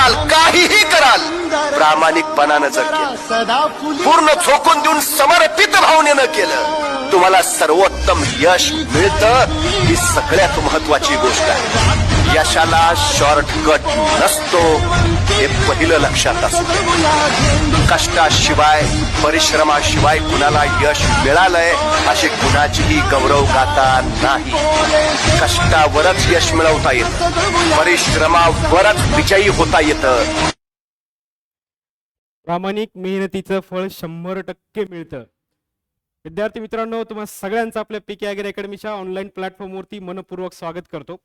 कराल काहीही कराल. प्रामाणिकपणानं जर केलं. पूर्ण झोकून देऊन समर्पित भावनेनं केलं. तुम्हाला सर्वोत्तम यश मिळतं ही सगळ्यात महत्वाची गोष्ट आहे. यशाला शॉर्टकट नसतो हे पहिलं लक्षात असतं. कष्टाशिवाय परिश्रमाशिवाय कुणाला यश मिळालंय अशी कुणाचीही गौरव गाता नाही. कष्टावरच यश मिळवता येतं परिश्रमावरच विजयी होता येतं. प्रामाणिक मेहनतीचं फळ शंभर टक्के मिळतं. विद्यार्थी मित्रांनो तुम्हा सगळ्यांचं आपल्या पीके अॅग्री अकॅडमीच्या ऑनलाईन प्लॅटफॉर्मवरती मनपूर्वक स्वागत करतो.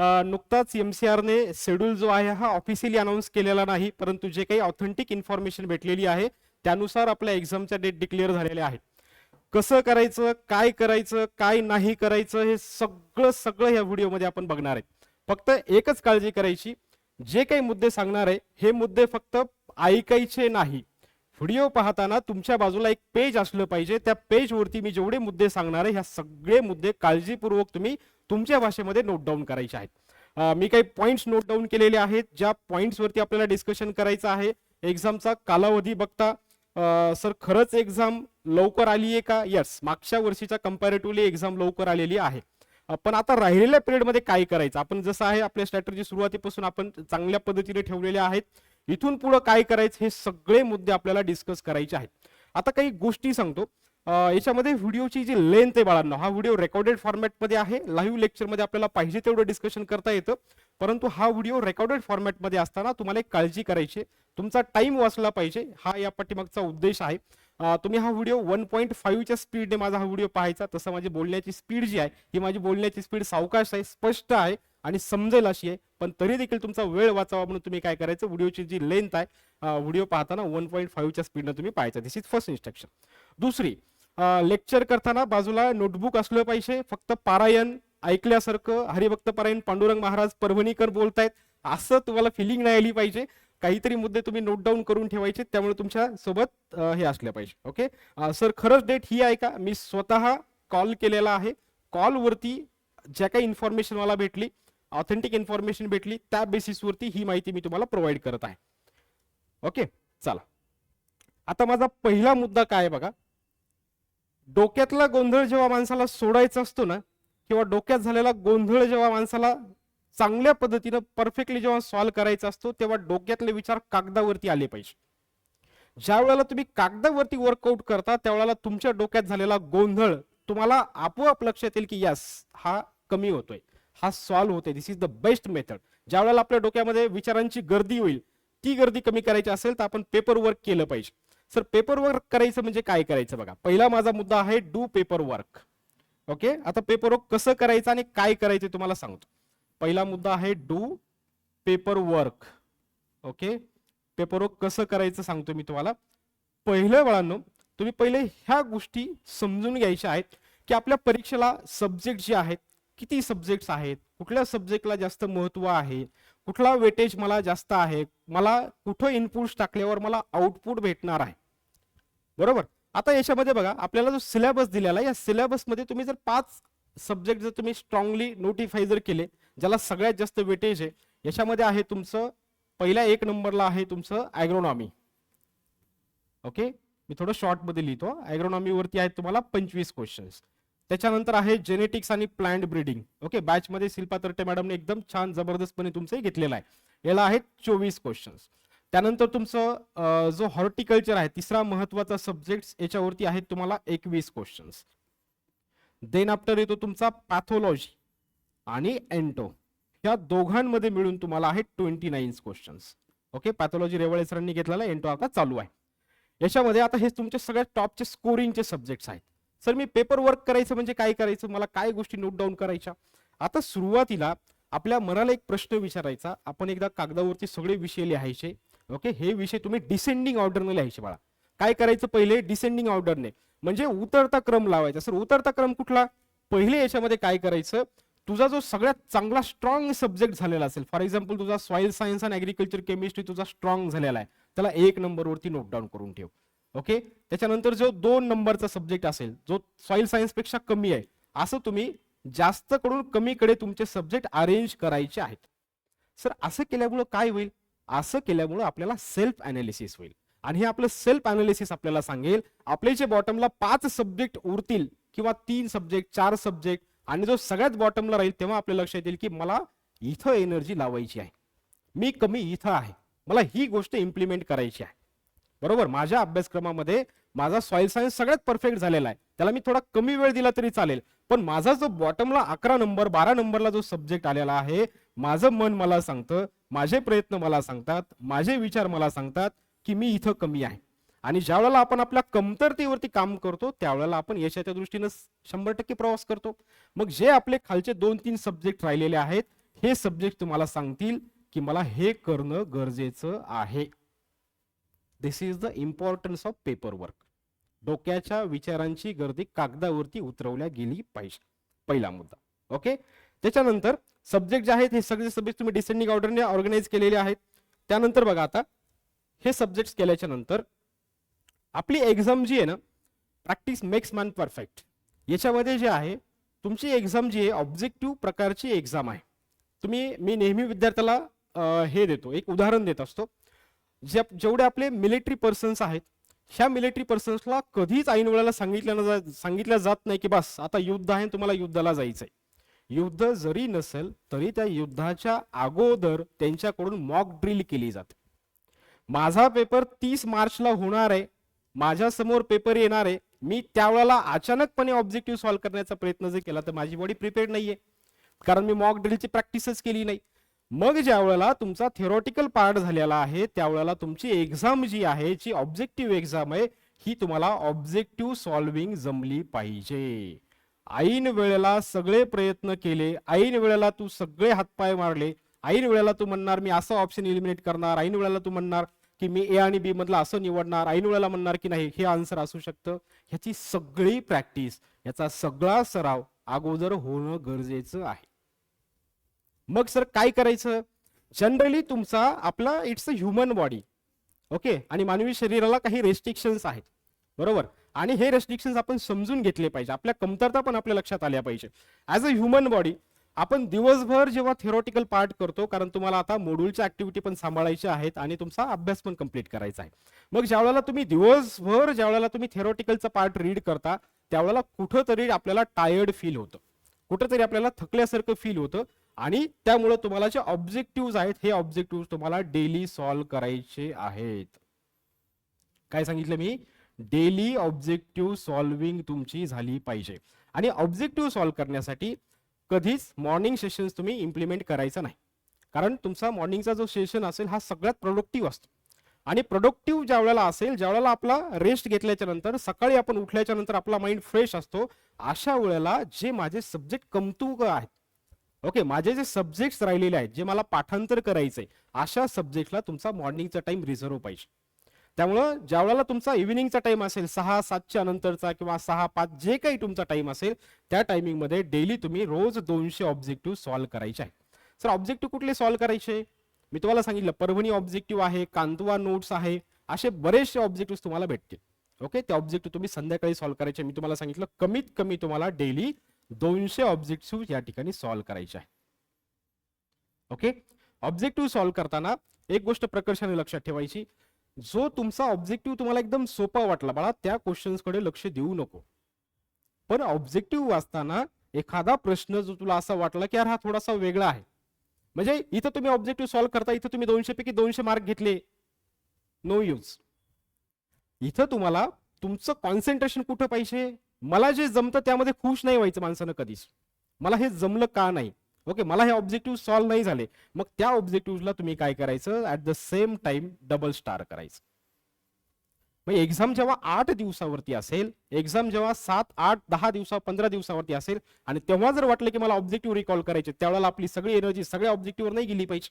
नुकताच एम सी आरने शेड्यूल जो आहे हा ऑफिशियली अनाऊन्स केलेला नाही परंतु जे काही ऑथेंटिक इन्फॉर्मेशन भेटलेली आहे त्यानुसार आपल्या एक्झामच्या डेट डिक्लेअर झालेल्या आहेत. कसं करायचं काय करायचं काय नाही करायचं हे सगळं सगळं या व्हिडिओमध्ये आपण बघणार आहे. फक्त एकच काळजी करायची जे काही मुद्दे सांगणार आहे हे मुद्दे फक्त ऐकायचे नाही. व्हिडिओ पाहताना तुमच्या बाजूला एक पेज असलं पाहिजे त्या पेजवरती मी जेवढे मुद्दे सांगणार आहे ह्या सगळे मुद्दे काळजीपूर्वक तुम्ही तुमच्या भाषेमध्ये नोट डाऊन करायचे आहेत. मी काही पॉईंट्स नोट डाऊन केलेले आहेत ज्या पॉईंट्सवरती आपल्याला डिस्कशन करायचं आहे. एक्झामचा कालावधी बघता सर खरंच एक्झाम लवकर आली आहे का? यस मागच्या वर्षीच्या कम्पॅरेटिव्हली एक्झाम लवकर आलेली आहे. पण आता राहिलेल्या पिरियडमध्ये काय करायचं? आपण जसं आहे आपल्या स्ट्रॅटर्जी सुरुवातीपासून आपण चांगल्या पद्धतीने ठेवलेले आहेत. इथून पुढे काय करायचं? हे सगळे मुद्दे आपल्याला डिस्कस करायचे आहेत. आता काही गोष्टी सांगतो. याच्यामध्ये व्हिडिओची जी लेंथ आहे बाळांनो हा व्हिडिओ रेकॉर्डेड फॉर्मॅटमध्ये आहे. लाईव्ह लेक्चरमध्ये आपल्याला पाहिजे तेवढं डिस्कशन करता येतं. परंतु हा व्हिडिओ रेकॉर्डेड फॉर्मॅटमध्ये असताना तुम्हाला एक काळजी करायची तुमचा टाईम वाचला पाहिजे. हा या पाठीमागचा उद्देश आहे. तुम्ही हा व्हिडिओ वन पॉईंट फाईव्हच्या स्पीडने माझा हा व्हिडिओ पाहायचा. तसं माझी बोलण्याची स्पीड जी आहे ही माझी बोलण्याची स्पीड सावकाश आहे स्पष्ट आहे आणि समजेल अशी आहे. पण तरी देखील तुमचा वेळ वाचावा म्हणून तुम्ही काय करायचं व्हिडिओची जी लेंथ आहे व्हिडिओ पाहताना वन पॉईंट फाईव्हच्या स्पीडनं तुम्ही पाहायचा. दिस इज फर्स्ट इन्स्ट्रक्शन दुसरी लेक्चर करताना बाजूला नोटबुक असलं पाहिजे. फक्त पारायण ऐकल्यासारखं हरिभक्त पारायण पांडुरंग महाराज परभणीकर बोलतायत. असं तुम्हाला फिलिंग नाही आली पाहिजे. काहीतरी मुद्दे तुम्ही नोट डाऊन करून ठेवायचे. त्यामुळे तुमच्यासोबत हे असले पाहिजे. ओके सर खरंच डेट ही आहे का? मी स्वतः कॉल केलेला आहे. कॉलवरती ज्या काही इन्फॉर्मेशन मला भेटली ऑथेंटिक इन्फॉर्मेशन भेटली त्या बेसिसवरती ही माहिती मी तुम्हाला प्रोव्हाइड करत आहे. ओके चला. आता माझा पहिला मुद्दा काय आहे बघा? डोक्यातला गोंधळ जेव्हा माणसाला सोडायचा असतो ना किंवा डोक्यात झालेला गोंधळ जेव्हा माणसाला चांगल्या पद्धतीनं परफेक्टली जेव्हा सॉल्व्ह करायचा असतो तेव्हा डोक्यातले विचार कागदावरती आले पाहिजे. ज्या वेळेला तुम्ही कागदावरती वर्कआउट करता त्यावेळेला तुमच्या डोक्यात झालेला गोंधळ तुम्हाला आपोआप लक्षात येईल की यस हा कमी होतोय. हा सॉल्व्ह होतोय. This is the best method ज्या वेळेला आपल्या डोक्यामध्ये विचारांची गर्दी होईल ती गर्दी कमी करायची असेल तर आपण पेपर वर्क केलं पाहिजे. सर पेपर वर्क करायचं म्हणजे काय करायचं बघा? पहिला माझा मुद्दा आहे डू पेपर वर्क ओके आता पेपर वर्क कसं करायचं आणि काय करायचं तुम्हाला सांगतो. पहिला मुद्दा आहे do paper work okay paper work कसं करायचं सांगतो मी तुम्हाला. पहिलं बाळांनो तुम्ही पहिले ह्या गोष्टी समजून घ्यायच्या आहेत की आपल्या परीक्षेला सब्जेक्ट जे आहेत किती सब्जेक्ट्स आहेत कुठल्या सब्जेक्टला जास्त महत्त्व आहे कुठला वेटेज मला जास्त आहे? मला कुठं इनपुट्स टाकल्यावर मला आउटपुट भेटणार आहे? बरोबर? आता याच्यामध्ये बघा आपल्याला जो सिलेबस दिलेला या सिलेबसमध्ये तुम्ही जर पाच सब्जेक्ट जर तुम्ही स्ट्रॉंगली नोटिफाय जर केले ज्याला सगळ्यात जास्त वेटेज आहे याच्यामध्ये आहे तुमचं पहिल्या एक नंबरला आहे तुमचं ॲग्रोनॉमी ओके मी थोडं शॉर्टमध्ये लिहितो. ॲग्रोनॉमी वरती आहेत तुम्हाला पंचवीस क्वेश्चन्स त्याच्यानंतर आहे जेनेटिक्स आणि प्लांट ब्रीडिंग ओके बॅचमध्ये शिल्पा तरटे मॅडमने एकदम छान जबरदस्तपणे तुमचं घेतलेलं आहे. याला आहेत चोवीस क्वेश्चन्स त्यानंतर तुमचं जो हॉर्टिकल्चर आहे तिसरा महत्त्वाचा सब्जेक्ट याच्यावरती आहेत तुम्हाला एकवीस क्वेश्चन्स देन आफ्टर येतो तुमचा पॅथोलॉजी आणि एन्टो ह्या दोघांमध्ये मिळून तुम्हाला आहे twenty nine questions okay pathology Rewale सरांनी घेतलेला एन्टो आता चालू आहे. याच्यामध्ये आता हे तुमचे सगळ्यात टॉपचे स्कोरिंगचे सब्जेक्ट्स आहेत. सर मी पेपर वर्क करायचं म्हणजे काय करायचं? मला काय गोष्टी नोट डाऊन करायच्या? आता सुरुवातीला आपल्या मनाला एक प्रश्न विचारायचा. आपण एकदा कागदावरती सगळे विषय लिहायचे. ओके हे विषय तुम्ही डिसेंडिंग ऑर्डरने लिहायचे बाळा. काय करायचं पहिले? डिसेंडिंग ऑर्डरने म्हणजे उतरता क्रम लावायचा. सर उतरता क्रम कुठला? पहिले याच्यामध्ये काय करायचं? तुझा जो सगळ्यात चांगला स्ट्रॉंग सब्जेक्ट झालेला असेल फॉर एक्झाम्पल तुझा soil science and agriculture chemistry तुझा स्ट्रॉंग झालेला आहे. त्याला एक नंबरवरती नोट डाऊन करून ठेव. ओके त्याच्यानंतर जो दोन नंबरचा सब्जेक्ट असेल जो सॉइल सायन्सपेक्षा कमी आहे असं तुम्ही जास्त कडून कमीकडे तुमचे सब्जेक्ट अरेंज करायचे आहेत. सर असं केल्यामुळं काय होईल? असं केल्यामुळं आपल्याला सेल्फ अनालिसिस होईल. आणि हे आपलं सेल्फ अनालिसिस आपल्याला सांगेल आपले जे बॉटमला पाच सब्जेक्ट उरतील किंवा तीन सब्जेक्ट चार सब्जेक्ट आणि जो सगळ्यात बॉटमला राहील तेव्हा आपल्या लक्षात येईल की मला इथं एनर्जी लावायची आहे. मी कमी इथं आहे. मला ही गोष्ट इम्प्लिमेंट करायची आहे. बरोबर? माझ्या अभ्यासक्रमामध्ये माझा सॉइल सायन्स सगळ्यात परफेक्ट झालेला आहे. त्याला मी थोडा कमी वेळ दिला तरी चालेल. पण माझा जो बॉटमला अकरा नंबर बारा नंबरला जो सब्जेक्ट आलेला आहे माझं मन मला सांगतं माझे प्रयत्न मला सांगतात माझे विचार मला सांगतात की मी इथं कमी आहे. आणि ज्या वेळेला आपण आपल्या कमतरतेवरती काम करतो त्यावेळेला आपण यशाच्या दृष्टीनं शंभर टक्के प्रवास करतो. मग जे आपले खालचे दोन तीन सब्जेक्ट राहिलेले आहेत हे सब्जेक्ट तुम्हाला सांगतील की मला हे करणं गरजेचं आहे. This is the importance of paper work डोक्याच्या विचारांची गर्दी कागदावरती उतरवल्या गेली पाहिजे. पहिला मुद्दा. ओके त्याच्यानंतर सब्जेक्ट जे आहेत हे सगळे सब्जेक्ट तुम्ही डिसेंडिंग ऑर्डरने ऑर्गनाईज केलेले आहेत. त्यानंतर बघा आता हे सब्जेक्ट केल्याच्यानंतर आपली एक्झाम जी आहे ना प्रॅक्टिस मेक्स मॅन परफेक्ट याच्यामध्ये जे आहे तुमची एक्झाम जी आहे ऑब्जेक्टिव्ह प्रकारची एक्झाम आहे. तुम्ही मी नेहमी विद्यार्थ्याला हे देतो एक उदाहरण देत असतो. जे जेवढे आपले मिलिटरी पर्सन्स आहेत ह्या मिलिटरी पर्सन्सला कधीच ऐन वेळेला सांगितलं जा सांगितलं जात नाही की बस आता युद्ध आहे तुम्हाला युद्धाला जायचंय. युद्ध जरी नसेल तरी त्या युद्धाच्या अगोदर त्यांच्याकडून मॉक ड्रिल केली जाते. माझा पेपर तीस मार्चला होणार आहे. माझ्यासमोर पेपर येणार आहे. मी त्यावेळेला अचानकपणे ऑब्जेक्टिव्ह सॉल्व्ह करण्याचा प्रयत्न जर केला तर माझी बॉडी प्रिपेअर्ड नाहीये. कारण मी मॉक ड्रिलची प्रॅक्टिसच केली नाही. मग ज्या वेळेला तुमचा थेरॉटिकल पार्ट झालेला आहे त्यावेळेला तुमची एक्झाम जी आहे जी ऑब्जेक्टिव्ह एक्झाम आहे ही तुम्हाला ऑब्जेक्टिव्ह सॉल्विंग जमली पाहिजे. ऐन वेळेला सगळे प्रयत्न केले ऐन वेळेला तू सगळे हातपाय मारले ऐन वेळेला तू म्हणणार मी असं ऑप्शन इलिमिनेट करणार ऐन वेळेला तू म्हणणार की मी ए आणि बी मधला असं निवडणार ऐन वेळेला म्हणणार की नाही हे आन्सर असू शकतं. ह्याची सगळी प्रॅक्टिस याचा सगळा सराव अगोदर होणं गरजेचं आहे. मग सर काय करायचं? जनरली तुमचा आपला it's a human body okay आणि मानवी शरीराला काही रेस्ट्रिक्शन्स आहेत. बरोबर? आणि हे रेस्ट्रिक्शन्स आपण समजून घेतले पाहिजे. आपल्या कमतरता पण आपल्या लक्षात आल्या पाहिजे. ॲज अ ह्युमन बॉडी आपण दिवसभर जेव्हा थेरॉटिकल पार्ट करतो कारण तुम्हाला आता मोड्यूलच्या ऍक्टिव्हिटी पण सांभाळायच्या आहेत आणि तुमचा अभ्यास पण कंप्लीट करायचा आहे. मग ज्या वेळेला तुम्ही दिवसभर ज्या वेळेला तुम्ही थेरोटिकलचा पार्ट रीड करता त्यावेळेला कुठंतरी आपल्याला टायर्ड फील होतं. कुठंतरी आपल्याला थकल्यासारखं फील होतं. आणि त्यामुळे तुम्हाला जे ऑब्जेक्टिव्ह आहेत हे ऑब्जेक्टिव्ह तुम्हाला डेली सॉल्व्ह करायचे आहेत. काय सांगितलं मी? डेली ऑब्जेक्टिव्ह सॉल्विंग तुमची झाली पाहिजे. आणि ऑब्जेक्टिव्ह सॉल्व्ह करण्यासाठी कधीच मॉर्निंग सेशन्स तुम्ही इम्प्लिमेंट करायचं नाही. कारण तुमचा मॉर्निंगचा जो सेशन असेल हा सगळ्यात प्रोडक्टिव्ह असतो. आणि प्रोडक्टिव्ह ज्या वेळेला असेल ज्या वेळेला आपला रेस्ट घेतल्याच्या नंतर सकाळी आपण उठल्याच्या नंतर आपला माइंड फ्रेश असतो अशा वेळेला जे माझे सब्जेक्ट कमतुक आहेत ओके माझे जे सब्जेक्ट्स राहिलेले आहेत जे मला पाठांतर करायचंय अशा सब्जेक्टला तुमचा मॉर्निंगचा टाइम रिझर्व पाहिजे. त्यामुळं ज्या वेळेला तुमचा इव्हिनिंगचा टाइम असेल सहा सातच्या नंतरचा किंवा सहा पाच जे काही तुमचा टाइम असेल त्या टायमिंगमध्ये डेली तुम्ही रोज दोनशे ऑब्जेक्टिव्ह सॉल्व्ह करायचे आहे सर ऑब्जेक्टिव्ह कुठले सॉल्व्ह करायचे? मी तुम्हाला सांगितलं परभणी ऑब्जेक्टिव्ह आहे कांतवा नोट्स आहे असे बरेचसे ऑब्जेक्टिव्ह तुम्हाला भेटतील. ओके ते ऑब्जेक्टिव्ह तुम्ही संध्याकाळी सॉल्व्ह करायचे. मी तुम्हाला सांगितलं कमीत कमी तुम्हाला डेली दोनशे ऑब्जेक्टिव्ह या ठिकाणी सॉल्व्ह करायचे आहे. ओके? ऑब्जेक्टिव्ह सॉल्व्ह करताना एक गोष्ट प्रकर्षाने लक्षात ठेवायची. जो तुमचा ऑब्जेक्टिव्ह तुम्हाला एकदम सोपा वाटला बाळा त्या क्वेश्चन्सकडे लक्ष देऊ नको. पण ऑब्जेक्टिव्ह वाचताना एखादा प्रश्न जो तुला असा वाटला की यार हा थोडासा वेगळा आहे. म्हणजे इथं तुम्ही ऑब्जेक्टिव्ह सॉल्व्ह करता इथं तुम्ही दोनशे पैकी दोनशे मार्क घेतले. नो यूज इथं तुम्हाला तुमचं कॉन्सन्ट्रेशन कुठं पाहिजे? मला जे जमतं त्यामध्ये खुश नाही व्हायचं माणसानं कधीच. मला हे जमलं का नाही? ओके मला हे ऑब्जेक्टिव्ह सॉल्व्ह नाही झाले. मग त्या ऑब्जेक्टिव्हला तुम्ही काय करायचं? At the same time double star करायचं. मग एक्झाम जेव्हा आठ दिवसावरती असेल एक्झाम जेव्हा सात आठ दहा दिवसा पंधरा दिवसावरती असेल आणि तेव्हा जर वाटलं की मला ऑब्जेक्टिव्ह रिकॉल करायचे त्यावेळेला आपली सगळी एनर्जी सगळ्या ऑब्जेक्टिव्हवर नाही गेली पाहिजे.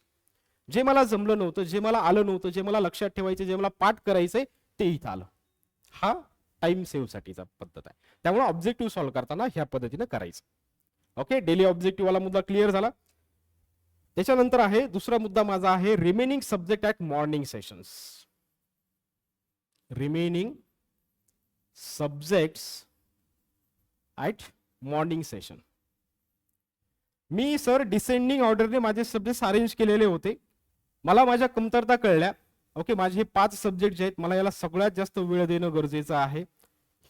जे मला जमलं नव्हतं जे मला आलं नव्हतं जे मला लक्षात ठेवायचं जे मला पाठ करायचंय ते इथं आलं. हा? टाइम सेव्हसाठीचा पद्धत आहे. त्यामुळे ऑब्जेक्टिव्ह सॉल्व्ह करताना ह्या पद्धतीनं करायचं. ओके? डेली ऑब्जेक्टिव्ह वाला मुद्दा क्लिअर झाला. त्याच्यानंतर आहे दुसरा मुद्दा माझा आहे remaining subject at morning sessions remaining subjects at morning session me sir descending ऑर्डरने माझे सब्जेक्ट अरेंज केलेले होते. मला माझ्या कमतरता कळल्या. ओके माझे हे पाच सब्जेक्ट जे आहेत मला याला सगळ्यात जास्त वेळ देणं गरजेचं आहे.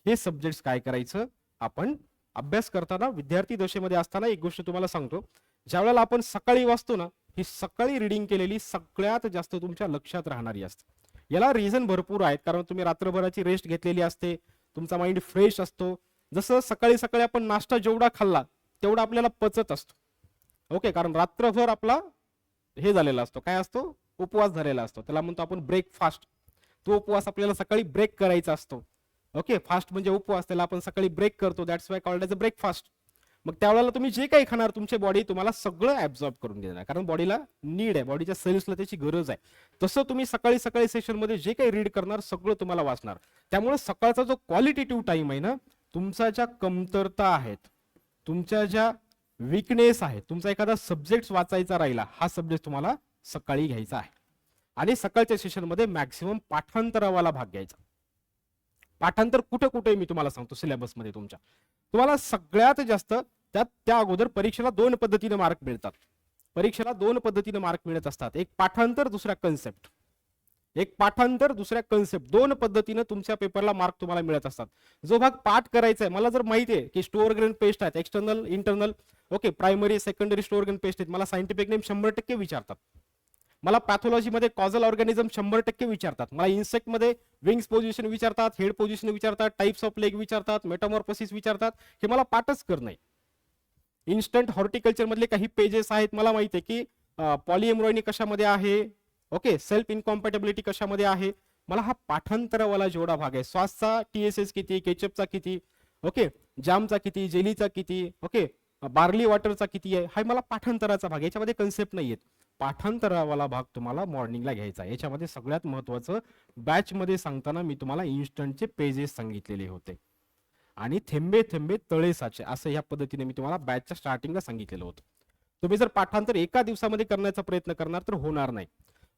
हे सब्जेक्ट काय करायचं? आपण अभ्यास करताना विद्यार्थी दशेमध्ये असताना एक गोष्ट तुम्हाला सांगतो. ज्या वेळेला आपण सकाळी वाचतो ना ही सकाळी रिडिंग केलेली सगळ्यात जास्त तुमच्या लक्षात राहणारी असते. याला रिझन भरपूर आहेत कारण तुम्ही रात्रभराची रेस्ट घेतलेली असते तुमचा माइंड फ्रेश असतो. जसं सकाळी सकाळी आपण नाश्ता जेवढा खाल्ला तेवढा आपल्याला पचत असतो. ओके कारण रात्रभर आपला हे झालेला असतो. काय असतो? उपवास झालेला असतो. त्याला म्हणतो आपण ब्रेकफास्ट तो उपवास आपल्याला सकाळी ब्रेक करायचा असतो. ओके फास्ट म्हणजे उपवास. त्याला आपण सकाळी ब्रेक करतो. That's why called as a breakfast मग त्यावेळेला तुम्ही जे काही खाणार तुमची बॉडी तुम्हाला सगळं ऍब्झॉर्ब करून देणार कारण बॉडीला नीड आहे. बॉडीच्या सेल्सला त्याची गरज आहे. तसं तुम्ही सकाळी सकाळी सेशनमध्ये जे काही रीड करणार सगळं तुम्हाला वाचणार. त्यामुळे सकाळचा जो क्वालिटेटिव्ह टाइम आहे ना तुमच्या ज्या कमतरता आहेत तुमच्या ज्या विकनेस आहेत तुमचा एखादा सब्जेक्ट वाचायचा राहिला हा सब्जेक्ट तुम्हाला सकाळी घ्यायचा आहे. आणि सकाळच्या सेशनमध्ये मॅक्सिमम पाठांतरावाला भाग घ्यायचा. पाठांतर कुठे कुठे मी तुम्हाला सांगतो सिलेबसमध्ये तुमच्या. तुम्हाला सगळ्यात जास्त त्यात त्या अगोदर परीक्षेला दोन पद्धतीने मार्क मिळतात. परीक्षेला दोन पद्धतीने मार्क मिळत असतात. एक पाठांतर दुसऱ्या कन्सेप्ट एक पाठांतर दुसऱ्या कन्सेप्ट दोन पद्धतीने तुमच्या पेपरला मार्क तुम्हाला मिळत असतात. जो भाग पाठ करायचा आहे मला जर माहिती आहे की स्टोअर ग्रेन पेस्ट आहेत external internal okay primary secondary store grain pest आहेत मला सायंटिफिक नेम शंभर टक्के विचारतात. मला पॅथॉलॉजीमध्ये कॉझल ऑर्गॅनिझम शंभर टक्के विचारतात. मला इन्सेक्टमध्ये विंग्स पोझिशन विचारतात हेड पोझिशन विचारतात टाइप्स ऑफ लेग विचारतात मेटामॉर्फोसिस विचारतात. हे मला पाठच कर नाही. इन्स्टंट हॉर्टिकल्चर मधले काही पेजेस आहेत मला माहिती आहे की पॉलिएमरॉइनी कशामध्ये आहे? ओके सेल्फ इनकॉम्पॅटेबिलिटी कशामध्ये आहे? मला हा पाठांतरवाला जेवढा भाग आहे श्वासचा टीएसएस किती केचपचा किती ओके जामचा किती जेलीचा किती ओके बार्ली वॉटरचा किती आहे हा मला पाठांतराचा भाग आहे. याच्यामध्ये कन्सेप्ट नाहीयेत. पाठांतरावाला भाग तुम्हाला मॉर्निंगला घ्यायचा आहे. याच्यामध्ये सगळ्यात महत्वाचं बॅचमध्ये सांगताना मी तुम्हाला इन्स्टंटचे पेजेस सांगितलेले होते. आणि थेंबे थेंबे तळे साचे असं ह्या पद्धतीने मी तुम्हाला बॅचच्या स्टार्टिंगला सांगितलेलं होतं. तुम्ही जर पाठांतर एका दिवसामध्ये करण्याचा प्रयत्न करणार तर होणार नाही.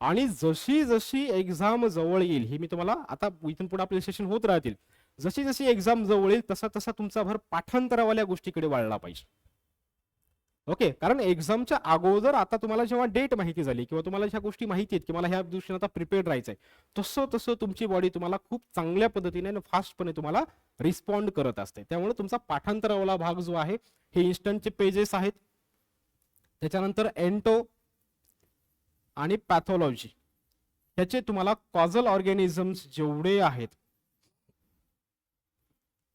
आणि जशी जशी एक्झाम जवळ येईल हे मी तुम्हाला आता इथून पुढे आपले सेशन होत राहतील. जशी जशी एक्झाम जवळ येईल तसा तसा तुमचा भर पाठांतरावाल्या गोष्टीकडे वाढला पाहिजे. ओके कारण एक्झामच्या अगोदर आता तुम्हाला जेव्हा डेट माहिती झाली किंवा तुम्हाला ह्या गोष्टी माहिती आहेत की मला ह्या दिवशी आता प्रिपेअर्ड राहायचंय तसं तसं तुमची बॉडी तुम्हाला खूप चांगल्या पद्धतीने आणि फास्टपणे तुम्हाला रिस्पॉन्ड करत असते. त्यामुळे तुमचा पाठांतरावाला भाग जो आहे हे इन्स्टंटचे पेजेस आहेत. त्याच्यानंतर एंटो आणि पॅथॉलॉजी. ह्याचे तुम्हाला कॉझल ऑर्गॅनिझम्स जेवढे आहेत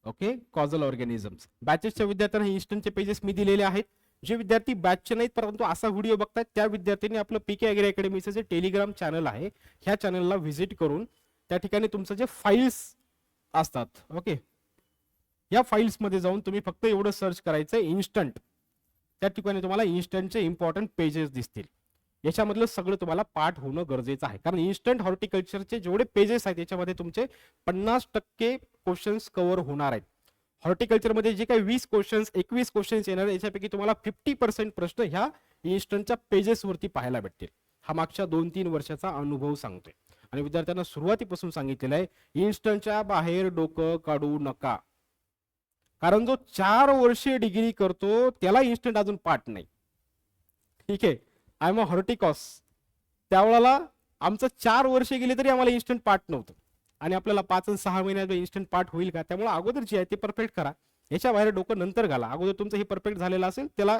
ओके कॉझल ऑर्गॅनिझम्स. बॅचेसच्या विद्यार्थ्यांना इन्स्टंटचे पेजेस मी दिलेले आहेत. जे विद्यार्थी बॅचचे नाहीत परंतु असा व्हिडिओ बघतात त्या विद्यार्थ्यांनी आपलं पीके अॅग्री अकॅडमीचं जे टेलिग्राम चॅनल आहे ह्या चॅनलला व्हिजिट करून त्या ठिकाणी तुमचं जे फाईल्स असतात ओके या फाईल्समध्ये जाऊन तुम्ही फक्त एवढं सर्च करायचं इन्स्टंट त्या ठिकाणी तुम्हाला इन्स्टंटचे इम्पॉर्टंट पेजेस दिसतील. याच्यामधलं सगळं तुम्हाला पाठ होणं गरजेचं आहे. कारण इन्स्टंट हॉर्टिकल्चरचे जेवढे पेजेस आहेत याच्यामध्ये तुमचे पन्नास टक्के क्वेश्चन्स कव्हर होणार आहेत. हॉर्टिकल्चरमध्ये जे काही वीस क्वेश्चन्स एकवीस क्वेश्चन्स येणार याच्यापैकी तुम्हाला फिफ्टी पर्सेंट प्रश्न ह्या इन्स्टंटच्या पेजेसवरती पाहायला भेटतील. हा मागच्या दोन तीन वर्षाचा अनुभव सांगतोय. आणि विद्यार्थ्यांना सुरुवातीपासून सांगितलेलं आहे इन्स्टंटच्या बाहेर डोकं काढू नका. कारण जो चार वर्षे डिग्री करतो त्याला इन्स्टंट अजून पाठ नाही. ठीक आहे? आय एम अ हॉर्टिकॉस त्यावेळेला आमचं चार वर्षे गेले तरी आम्हाला इन्स्टंट पाठ नव्हतं. आणि आपल्याला पाच आणि सहा महिन्यात इन्स्टंट पाठ होईल का त्यामुळे अगोदर जी आहे ते परफेक्ट करा. याच्या बाहेर डोकं नंतर घाला. अगोदर तुमचं हे परफेक्ट झालेलं असेल त्याला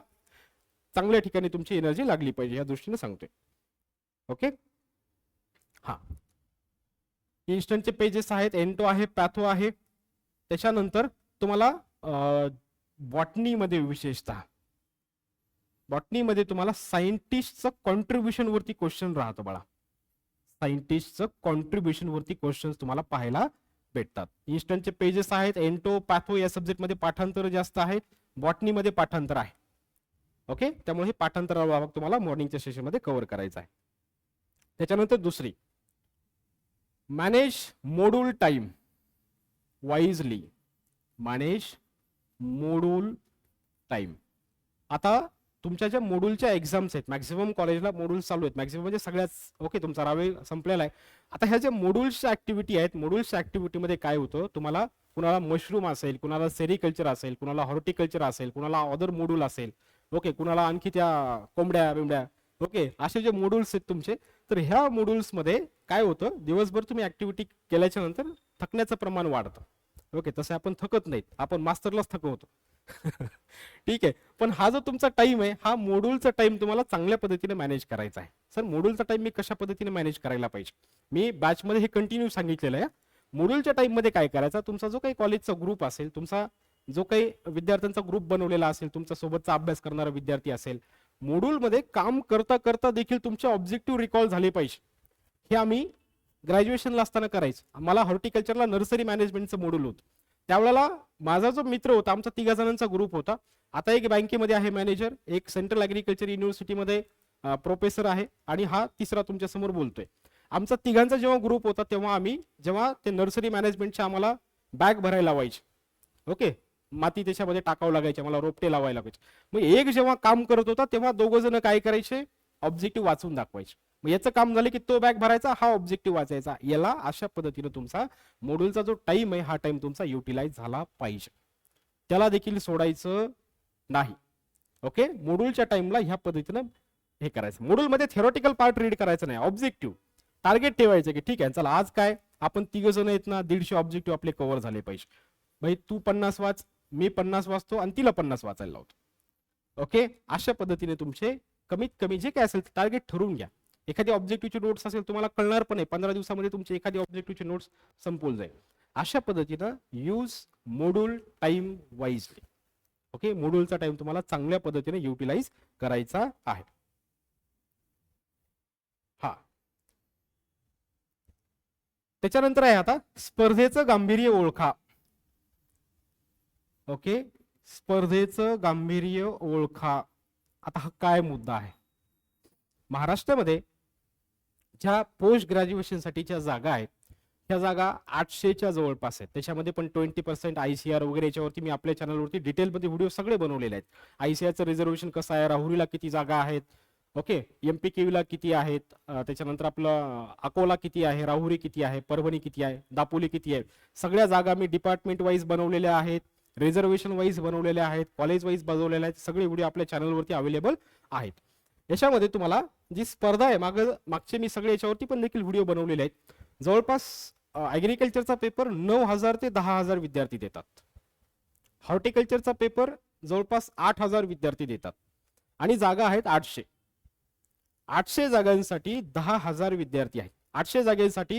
चांगल्या ठिकाणी तुमची एनर्जी लागली पाहिजे या दृष्टीने सांगतोय. ओके हा. इन्स्टंटचे पेजेस आहेत एंटो आहे पॅथो आहे. त्याच्यानंतर तुम्हाला बॉटनीमध्ये विशेषतः. बॉटनीमध्ये तुम्हाला सायंटिस्टचं कॉन्ट्रीब्युशनवरती क्वेश्चन राहतो बाळा सायंटिस्टचं कॉन्ट्रीब्युशनवरती वरती तुम्हाला पाहायला भेटतात. इन्स्टंटचे पेजेस आहेत एंटो पॅथो या सब्जेक्टमध्ये पाठांतर जास्त आहेत बॉटनीमध्ये पाठांतर आहे. ओके त्यामुळे हे पाठांतर तुम्हाला मॉर्निंगच्या सेशनमध्ये कव्हर करायचं आहे. त्याच्यानंतर दुसरी. Manage module time wisely manage module time आता तुमच्या ज्या मोड्यूलच्या एक्झाम्स आहेत मॅक्झिमम कॉलेजला मोड्यूल चालू आहेत मॅक्झिमम म्हणजे सगळ्याच ओके तुमचा रावेल संपलेला आहे. आता ह्या ज्या मोड्यूल्सच्या ऍक्टिव्हिटी आहेत मोड्यूल्सच्या ऍक्टिव्हिटीमध्ये काय होतं? तुम्हाला कुणाला मशरूम असेल कुणाला सेरिकल्चर असेल कुणाला हॉर्टिकल्चर असेल कुणाला अदर मोडूल असेल ओके कुणाला आणखी त्या कोंबड्या बिंबड्या ओके असे जे मॉड्यूल्स आहेत तुमचे तर ह्या मोडूल्समध्ये काय होतं? दिवसभर तुम्ही ऍक्टिव्हिटी केल्याच्यानंतर थकण्याचं प्रमाण वाढतं. ओके तसे आपण थकत नाहीत. आपण मास्तरलाच थकवतो. ठीक आहे. पण हा जो तुमचा टाइम आहे हा मोडूलचा टाइम तुम्हाला चांगल्या पद्धतीने मॅनेज करायचा आहे. सर मॉड्यूलचा टाइम मी कशा पद्धतीने मॅनेज करायला पाहिजे? मी बॅचमध्ये हे कंटिन्यू सांगितलेलं आहे. मॉड्यूलच्या टाइममध्ये काय करायचा? तुमचा जो काही कॉलेजचा ग्रुप असेल तुमचा जो काही विद्यार्थ्यांचा ग्रुप बनवलेला असेल तुमच्या सोबतचा अभ्यास करणारा विद्यार्थी असेल module मध्ये काम करता करता देखील तुमचे ऑब्जेक्टिव्ह रिकॉल झाले पाहिजे. हे आम्ही ग्रॅज्युएशनला असताना करायचं. मला हॉर्टिकल्चरला नर्सरी मॅनेजमेंटचं मोडूल होतं. त्यावेळेला माझा जो मित्र होता आमचा तिघा जणांचा ग्रुप होता. आता एक बँकेमध्ये आहे मॅनेजर एक सेंट्रल अग्रिकल्चर युनिव्हर्सिटीमध्ये प्रोफेसर आहे आणि हा तिसरा तुमच्यासमोर बोलतोय. आमचा तिघांचा जेव्हा ग्रुप होता तेव्हा आम्ही जेव्हा ते नर्सरी मॅनेजमेंटचे आम्हाला बॅग भरायला लावायचे. ओके माती त्याच्यामध्ये टाकावं लागायचे मला रोपटे लावायला लागायचे. मग एक जेव्हा काम करत होता तेव्हा दोघं जण काय करायचे? ऑब्जेक्टिव्ह वाचून दाखवायचे. मग याचं काम झालं की तो बॅग भरायचा हा ऑब्जेक्टिव्ह वाचायचा. याला अशा पद्धतीने तुमचा मॉड्यूलचा जो टाइम आहे हा टाइम तुमचा युटिलाइज झाला पाहिजे. त्याला देखील सोडायचं नाही. ओके मॉड्यूलच्या टाइमला ह्या पद्धतीनं हे करायचं. मॉड्यूलमध्ये थेरॉटिकल पार्ट रीड करायचं नाही. ऑब्जेक्टिव्ह टार्गेट ठेवायचं की ठीक आहे चला आज काय? आपण तिघ जण आहेत ना दीडशे ऑब्जेक्टिव्ह आपले कव्हर झाले पाहिजे. भाई तू पन्नास वाच मी पन्नास वाचतो आणि तिला पन्नास वाचायला लावतो. ओके अशा पद्धतीने तुमचे कमीत कमी जे काय असेल ते टार्गेट ठरवून घ्या. एखादी ऑब्जेक्टिव्हचे नोट्स असेल तुम्हाला कळणार पण आहे पंधरा दिवसामध्ये तुमची एखादी ऑब्जेक्टिव्हचे नोट्स संपवून जाईल. अशा पद्धतीनं use module time wisely okay मोड्यूलचा time तुम्हाला चांगल्या पद्धतीने युटिलाइज करायचा आहे. हा. त्याच्यानंतर आहे आता स्पर्धेचं गांभीर्य ओळखा. ओके स्पर्धेचं गांभीर्य ओळखा. आता हा काय मुद्दा आहे? महाराष्ट्रामध्ये ज्या पोस्ट ग्रॅज्युएशनसाठीच्या जागा आहेत ह्या जागा आठशेच्या जवळपास आहेत. त्याच्यामध्ये पण twenty percent I C R वगैरे याच्यावरती मी आपल्या चॅनलवरती डिटेलमध्ये व्हिडिओ सगळे बनवलेले आहेत. आय सी आरचं रिझर्वेशन कसं आहे राहुरीला किती जागा आहेत ओके एम पी केवीला किती आहेत त्याच्यानंतर आपलं अकोला किती आहे राहुरी किती आहे परभणी किती आहे दापोली किती आहे सगळ्या जागा मी डिपार्टमेंट वाईज बनवलेल्या आहेत रिझर्वेशन वाईज बनवलेल्या आहेत कॉलेज वाईज बनवलेल्या आहेत सगळे व्हिडिओ आपल्या चॅनलवरती अवेलेबल आहेत. याच्यामध्ये तुम्हाला जी स्पर्धा आहे माग मागचे मी सगळे याच्यावरती पण देखील व्हिडिओ बनवलेले आहेत. जवळपास ॲग्रिकल्चरचा पेपर नऊ हजार ते दहा हजार विद्यार्थी देतात. हॉर्टिकल्चरचा पेपर जवळपास आठ हजार विद्यार्थी देतात. आणि जागा आहेत आठशे. आठशे जागांसाठी दहा हजार विद्यार्थी आहेत. आठशे जागेसाठी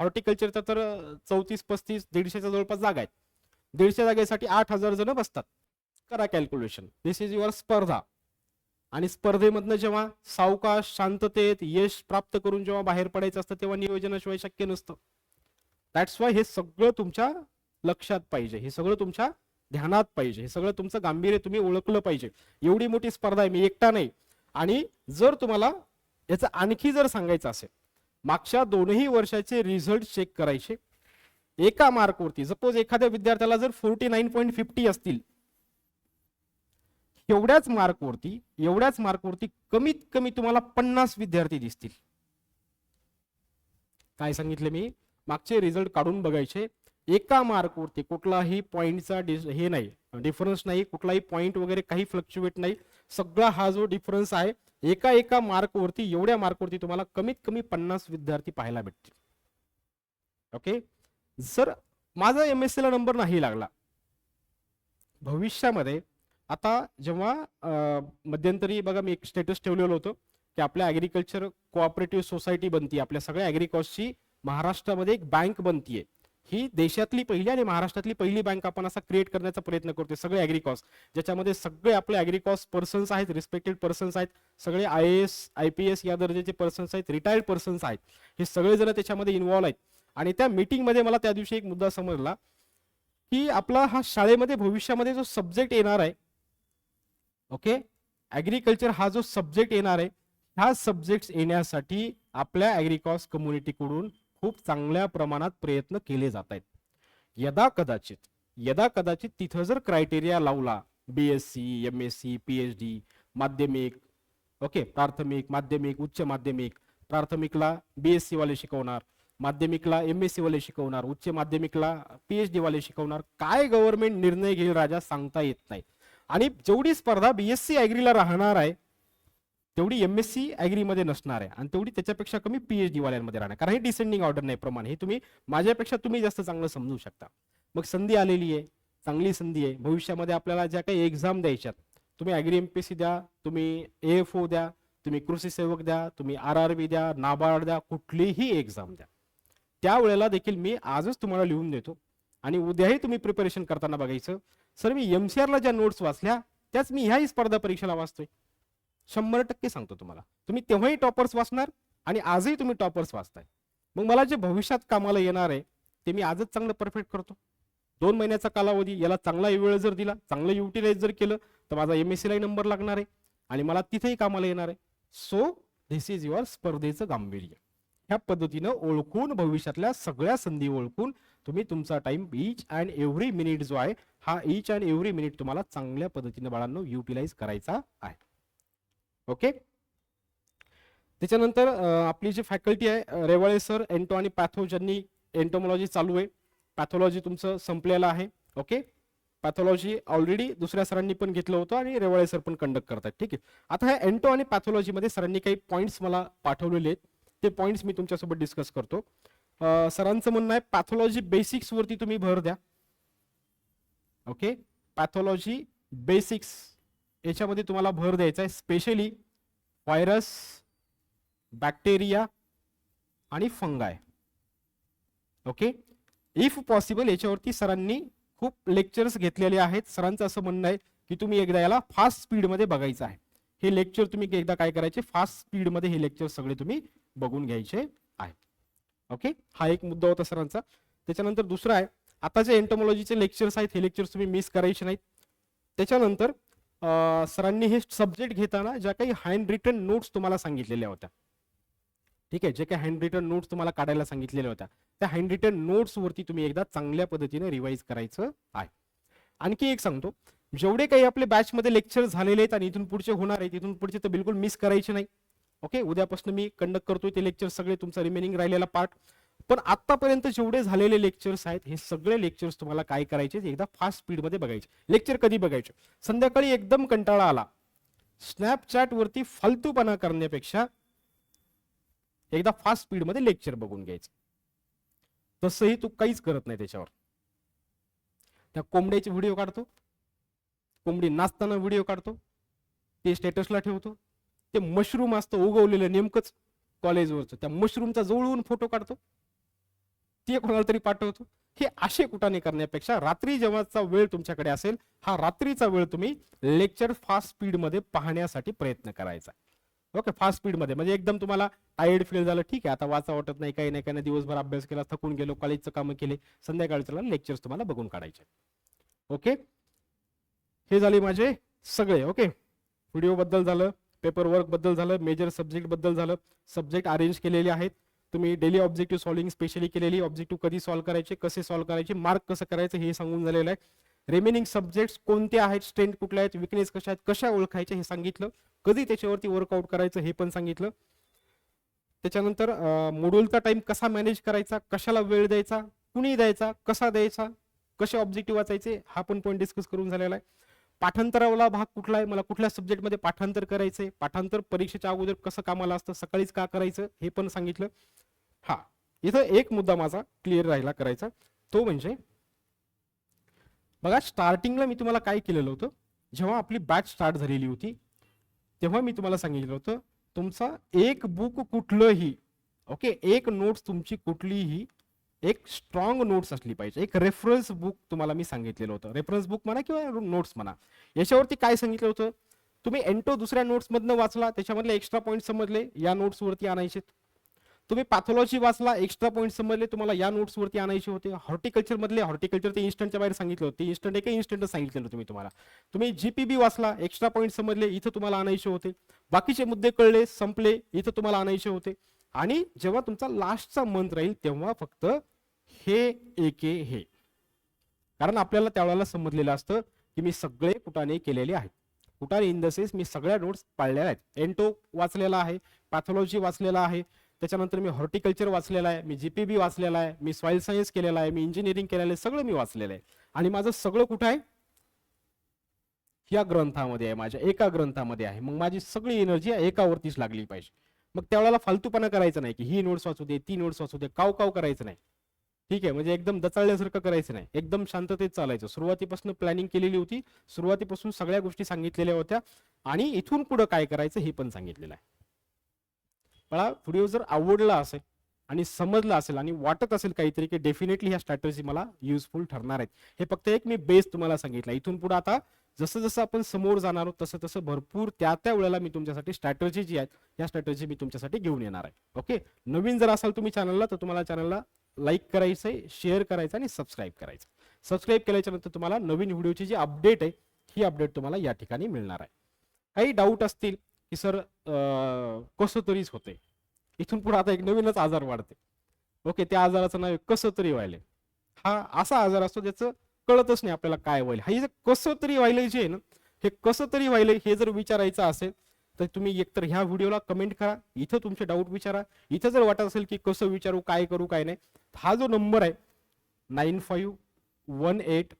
हॉर्टिकल्चरचा तर चौतीस पस्तीस दीडशेच्या जवळपास जागा आहेत. दीडशे जागेसाठी आठ हजार जण बसतात. करा कॅल्क्युलेशन दिस इज युअर स्पर्धा. आणि स्पर्धेमधनं जेव्हा सावकाश शांततेत यश प्राप्त करून जेव्हा बाहेर पडायचं असतं तेव्हा नियोजनाशिवाय शक्य नसतं. दॅट्स वाय हे सगळं तुमच्या लक्षात पाहिजे. हे सगळं तुमच्या ध्यानात पाहिजे. हे सगळं तुमचं गांभीर्य तुम्ही ओळखलं पाहिजे. एवढी मोठी स्पर्धा आहे मी एकटा नाही. आणि जर तुम्हाला याचं आणखी जर सांगायचं असेल मागच्या दोनही वर्षाचे रिझल्ट चेक करायचे. एका मार्कवरती सपोज एखाद्या विद्यार्थ्याला जर फोर्टी नाईन पॉईंट फिफ्टी असतील एवढ्याच मार्कवरती एवढ्याच मार्कवरती कमीत कमी तुम्हाला पन्नास विद्यार्थी दिसतील. काय सांगितले मी? मागचे रिझल्ट काढून बघायचे. एका मार्कवरती कुठलाही पॉईंटचा हे नाही डिफरन्स नाही कुठलाही पॉईंट वगैरे काही फ्लक्च्युएट नाही. सगळा हा जो डिफरन्स आहे एका एका मार्कवरती एवढ्या मार्कवरती तुम्हाला कमीत कमी पन्नास विद्यार्थी पाहायला भेटतील. ओके जर माझा एम एस ला नंबर नाही लागला भविष्यामध्ये आता जेव्हा मध्यंतरी बघा मी एक स्टेटस ठेवलेलं होतं की आपल्या ॲग्रिकल्चर कोऑपरेटिव्ह सोसायटी बनती आपल्या सगळ्या ॲग्रिकॉसची महाराष्ट्रामध्ये एक बँक बनतीये ही देशातली पहिली आणि महाराष्ट्रातली पहिली बँक आपण असा क्रिएट करण्याचा प्रयत्न करतोय सगळे ॲग्रिकॉस ज्याच्यामध्ये सगळे आपले ॲग्रिकॉस पर्सन्स आहेत रिस्पेक्टेड पर्सन्स आहेत सगळे I S I P S या दर्जाचे पर्सन्स आहेत रिटायर्ड पर्सन्स आहेत. हे सगळेजण त्याच्यामध्ये इन्व्हॉल्व आहेत. आणि त्या मीटिंगमध्ये मला त्या दिवशी एक मुद्दा समजला की आपला हा शाळेमध्ये भविष्यामध्ये जो सब्जेक्ट येणार आहे ओके? ॲग्रिकल्चर हा जो सब्जेक्ट येणार आहे ह्या सब्जेक्ट येण्यासाठी आपल्या ॲग्रिकॉस कम्युनिटीकडून खूप चांगल्या प्रमाणात प्रयत्न केले जात आहेत. यदा कदाचित यदा कदाचित तिथं जर क्रायटेरिया लावला B S C M S C P H D माध्यमिक ओके? प्राथमिक माध्यमिक उच्च माध्यमिक प्राथमिकला बी एस सी वाले शिकवणार माध्यमिकला एम एस सी वाले शिकवणार उच्च माध्यमिकला पी एच डी वाले शिकवणार काय गव्हर्नमेंट निर्णय घेईल राजा सांगता येत नाही. आणि जेवढी स्पर्धा बीएससी ॲग्रीला राहणार आहे तेवढी एम एस सी ॲग्रीमध्ये नसणार आहे. आणि तेवढी त्याच्यापेक्षा कमी पी एच राहणार कारण हे डिसेंडिंग ऑर्डर नाही प्रमाण. हे तुम्ही माझ्यापेक्षा तुम्ही जास्त चांगलं समजू शकता. मग संधी आलेली आहे. चांगली संधी आहे. भविष्यामध्ये आपल्याला ज्या काही एक्झाम द्यायच्यात तुम्ही ॲग्री एम पी सी द्या तुम्ही ए एफ ओ द्या तुम्ही कृषी सेवक द्या तुम्ही आर आर बी द्या नाबार्ड द्या कुठलीही एक्झाम द्या. त्यावेळेला देखील मी आजच तुम्हाला लिहून देतो. आणि उद्याही तुम्ही प्रिपरेशन करताना बघायचं. सर मी एम सी आरला ज्या नोट्स वाचल्या त्याच मी ह्याही स्पर्धा परीक्षेला वाचतोय. शंभर टक्के सांगतो तुम्हाला. तुम्ही तेव्हाही टॉपर्स वाचणार आणि आजही तुम्ही टॉपर्स वाचताय. मग मला जे भविष्यात कामाला येणार आहे ते मी आजच चांगलं परफेक्ट करतो. दोन महिन्याचा कालावधी याला चांगला वेळ जर दिला चांगलं युटिलाइज जर केलं तर माझा एम एस सीलाही नंबर लागणार आहे आणि मला तिथेही कामाला येणार आहे. सो धिस इज युअर स्पर्धेचं गांभीर्य. ह्या पद्धतीनं ओळखून भविष्यातल्या सगळ्या संधी ओळखून तुम्ही तुमचा time each and every minute जो आहे हा इच अँड एव्हरी मिनिट तुम्हाला चांगल्या पद्धतीने बाळांनो युटिलाइज करायचा आहे. ओके त्याच्यानंतर आपली जी फॅकल्टी आहे रेवाळे सर एंटो आणि पॅथो ज्यांनी एंटोमॉलॉजी चालू आहे. पॅथॉलॉजी तुमचं संपलेलं आहे. ओके पॅथॉलॉजी ऑलरेडी दुसऱ्या सरांनी पण घेतलं होतं आणि रेवाळे सर पण कंडक्ट करतात ठीक आहे? आता ह्या एंटो आणि पॅथॉलॉजीमध्ये सरांनी काही पॉईंट्स मला पाठवलेले आहेत. ते पॉईंट्स मी तुमच्यासोबत डिस्कस करतो. सरांचं म्हणणं आहे पॅथॉलॉजी बेसिक्स वरती तुम्ही भर द्या. ओके पॅथॉलॉजी बेसिक्स याच्यामध्ये तुम्हाला भर द्यायचा आहे स्पेशली व्हायरस बॅक्टेरिया आणि फंगाय ओके इफ पॉसिबल याच्यावरती सरांनी खूप लेक्चर्स घेतलेले आहेत. सरांचं असं म्हणणं आहे की तुम्ही एकदा याला फास्ट स्पीडमध्ये बघायचं आहे. हे लेक्चर तुम्ही एकदा काय करायचे? फास्ट स्पीडमध्ये हे लेक्चर सगळे तुम्ही बघून घ्यायचे आहे. ओके हा एक मुद्दा होता सरांचा. त्याच्यानंतर दुसरा आहे आता जे एंटोमॉलॉजीचे लेक्चर्स आहेत हे लेक्चर्स तुम्ही मिस करायचे नाहीत. त्याच्यानंतर सरांनी हे सब्जेक्ट घेताना ज्या काही हँड रिटन नोट्स तुम्हाला सांगितलेल्या होत्या. ठीक आहे? जे काही हँड रिटन नोट्स तुम्हाला काढायला सांगितलेल्या होत्या. त्या हँड रिटन नोट्स वरती तुम्ही एकदा चांगल्या पद्धतीने रिवाईज करायचं आहे. आणखी एक सांगतो. जेवढे काही आपले बॅचमध्ये लेक्चर झालेले आहेत आणि इथून पुढचे होणार आहेत इथून पुढचे तर बिलकुल मिस करायचे नाही. ओके उद्यापासून मी कंडक्ट करतोय ते लेक्चर सगळे तुमचा रिमेनिंग राहिलेला पार्ट पण आतापर्यंत जेवढे झालेले लेक्चर्स आहेत हे सगळे लेक्चर्स तुम्हाला काय करायचे एकदा फास्ट स्पीडमध्ये बघायचे. लेक्चर कधी बघायचे? संध्याकाळी एकदम कंटाळा आला. स्नॅपचॅट वरती फालतूपणा करण्यापेक्षा एकदा फास्ट स्पीडमध्ये लेक्चर बघून घ्यायचं. तसंही तू काहीच करत नाही त्याच्यावर. त्या कोंबड्याचे व्हिडिओ काढतो. कोंबडी नाचताना व्हिडिओ काढतो. ते स्टेटसला ठेवतो. ते मशरूम असतं उगवलेलं नेमकंच कॉलेजवरचं त्या मशरूमचा जवळून फोटो काढतो. ते कोणाला तरी पाठवतो. हे असे कुठाने करण्यापेक्षा रात्री जेव्हाचा वेळ तुमच्याकडे असेल हा रात्रीचा वेळ तुम्ही लेक्चर फास्ट स्पीडमध्ये पाहण्यासाठी प्रयत्न करायचा. ओके फास्ट स्पीडमध्ये म्हणजे एकदम तुम्हाला टायर्ड फील झालं ठीक आहे आता वाचा वाटत नाही काही नाही काही नाही दिवसभर अभ्यास केला थकून गेलो कॉलेजचं कामं केले संध्याकाळचं लेक्चर्स तुम्हाला बघून काढायचे. ओके हे झाले माझे सगळे. ओके व्हिडिओ बद्दल झालं. पेपर वर्कबद्दल झालं मेजर सब्जेक्टबद्दल झालं. सब्जेक्ट अरेंज केलेले आहेत. तुम्ही डेली ऑब्जेक्टिव्ह सॉल्विंग स्पेशली केलेली ऑब्जेक्टिव्ह कधी सॉल्व्ह करायचे कसे सॉल्व्ह करायचे मार्क कसं करायचं हे सांगून झालेलं आहे. रिमेनिंग सब्जेक्ट्स कोणते आहेत स्ट्रेंथ कुठल्या आहेत विकनेस कशा आहेत कशा ओळखायच्या हे सांगितलं. कधी त्याच्यावरती वर्कआउट करायचं हे पण सांगितलं. त्याच्यानंतर मोड्यूलचा टाइम कसा मॅनेज करायचा कशाला वेळ द्यायचा कुणी द्यायचा कसा द्यायचा कसे ऑब्जेक्टिव्ह वाचायचे हा पण पॉईंट डिस्कस करून झालेला आहे. पाठांतरावाला भाग कुठला आहे मला कुठल्या सब्जेक्टमध्ये पाठांतर करायचंय? पाठांतर परीक्षेच्या अगोदर कसं कामाला असतं? सकाळीच का करायचं? हे पण सांगितलं. हा इथं एक मुद्दा माझा क्लिअर राहिला करायचा. तो म्हणजे बघा स्टार्टिंगला मी तुम्हाला काय केलेलं होतं? जेव्हा आपली बॅच स्टार्ट झालेली होती तेव्हा मी तुम्हाला सांगितलं होतं तुमचा एक बुक कुठलंही ओके एक नोट्स तुमची कुठलीही एक स्ट्रॉंग नोट्स असली पाहिजे. एक रेफरन्स बुक तुम्हाला मी सांगितलेलं होतं. रेफरन्स बुक म्हणा किंवा नोट्स म्हणा. याच्यावरती काय सांगितलं होतं? तुम्ही एंटो दुसऱ्या नोट्समधनं वाचला त्याच्यामधले एक्स्ट्रा पॉईंट समजले या नोट्सवरती आणायचे तुम्ही पॅथॉलॉजी वाचला एक्स्ट्रा पॉईंट समजले तुम्हाला या नोट्सवरती आणायचे होते. हॉर्टिकल्चरमधले हॉर्टिकल्चर ते इन्स्टंटच्या बाहेर सांगितलं होतं. इन्स्टंट एक इन्स्टंट सांगितलेलं होतं मी तुम्हाला. तुम्ही जीपीबी वाचला एक्स्ट्रा पॉईंट समजले इथं तुम्हाला आणायचे होते. बाकीचे मुद्दे कळले संपले इथं तुम्हाला आणायचे होते. आणि जेव्हा तुमचा लास्टचा मंथ राहील तेव्हा फक्त हे एके हे. कारण आपल्याला त्यावेळेला समजलेलं असतं की मी सगळे कुटाने केलेले आहेत. कुटाने इन द सेन्स मी सगळ्या नोट्स पाळलेल्या आहेत. एन्टो वाचलेला आहे पॅथॉलॉजी वाचलेला आहे त्याच्यानंतर मी हॉर्टिकल्चर वाचलेला आहे मी जीपीबी वाचलेला आहे मी सॉइल सायन्स केलेला आहे मी इंजिनिअरिंग केलेलं आहे सगळं मी वाचलेलं आहे. आणि माझं सगळं कुठं आहे? या ग्रंथामध्ये आहे माझ्या एका ग्रंथामध्ये आहे. मग माझी सगळी एनर्जी एकावरतीच लागली पाहिजे. मग त्यावेळेला फालतूपणा करायचं नाही की ही नोट्स वाचू दे ती नोट्स वाचू दे काव काव करायचं नाही. ठीक आहे म्हणजे एकदम दचाळल्यासारखं करायचं नाही. एकदम शांततेत चालायचं. सुरुवातीपासून प्लॅनिंग केलेली होती. सुरुवातीपासून सगळ्या गोष्टी सांगितलेल्या होत्या. आणि इथून पुढं काय करायचं हे पण सांगितलेलं आहे. मला व्हिडिओ जर आवडला असेल आणि समजलं असेल आणि वाटत असेल काहीतरी की डेफिनेटली ह्या स्ट्रॅटजी मला युजफुल ठरणार आहेत. हे फक्त एक मी बेस तुम्हाला सांगितलं. इथून पुढे आता जसं जसं आपण समोर जाणार आहोत तसं तसं भरपूर त्या त्या वेळेला मी तुमच्यासाठी स्ट्रॅटजी जी आहेत या स्ट्रॅटजी मी तुमच्यासाठी घेऊन येणार आहे. ओके नवीन जर असाल तुम्ही चॅनलला तर तुम्हाला चॅनलला लाईक करायचं आहे शेअर करायचं आणि सबस्क्राईब करायचं. सबस्क्राईब केल्याच्यानंतर तुम्हाला नवीन व्हिडिओची जी अपडेट आहे ही अपडेट तुम्हाला या ठिकाणी मिळणार आहे. काही डाऊट असतील की सर कसं तरीच होते इथून पुढे आता एक नवीनच आजार वाढते. ओके त्या आजाराचं नाव कसं तरी व्हायलंय. हा असा आजार असतो ज्याचं कळतच नाही आपल्याला काय व्हायला हे जे कसं तरी व्हायलंय जे आहे ना हे कसं तरी व्हायलंय हे जर विचारायचं असेल तर तुम्ही एकतर ह्या व्हिडिओला कमेंट करा इथं तुमचे डाऊट विचारा इथं जर वाटत असेल की कसं विचारू काय करू काय नाही हा जो नंबर आहे nine five one eight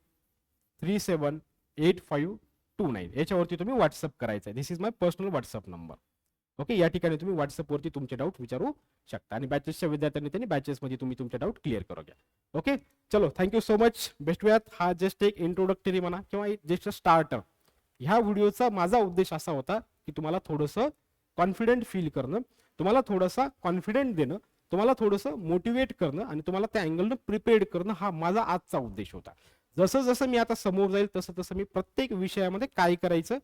three seven eight five two nine याच्यावरती तुम्ही व्हॉट्सअप करायचं आहे this is my personal WhatsApp number. Okay या ठिकाणी तुम्ही व्हॉट्सअपवरती तुमचे डाऊट विचारू शकता आणि बॅचेसच्या विद्यार्थ्यांनी त्यांनी बॅचेसमध्ये तुम्ही तुमचे डाऊट क्लिअर करू घ्या. ओके चलो थँक्यू सो मच बेस्ट वेळात हा जस्ट एक इंट्रोडक्टरी म्हणा किंवा जस्ट स्टार्टर ह्या व्हिडिओचा माझा उद्देश असा होता की तुम्हाला थोडंसं कॉन्फिडंट फील करणं तुम्हाला थोडासा कॉन्फिडंट देणं तुम्हाला थोडंसं मोटिवेट करणं आणि तुम्हाला त्या अँगलनं प्रिपेअर्ड करणं हा माझा आजचा उद्देश होता. जसं जसं मी आता समोर जाईल तसं तसं मी प्रत्येक विषयामध्ये काय करायचं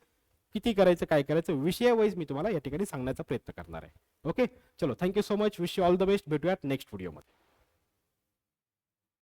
किती करायचं काय करायचं विषय वाईज मी तुम्हाला या ठिकाणी सांगण्याचा प्रयत्न करणार आहे. ओके चलो thank you so much wish you all the best भेटूयात नेक्स्ट व्हिडिओमध्ये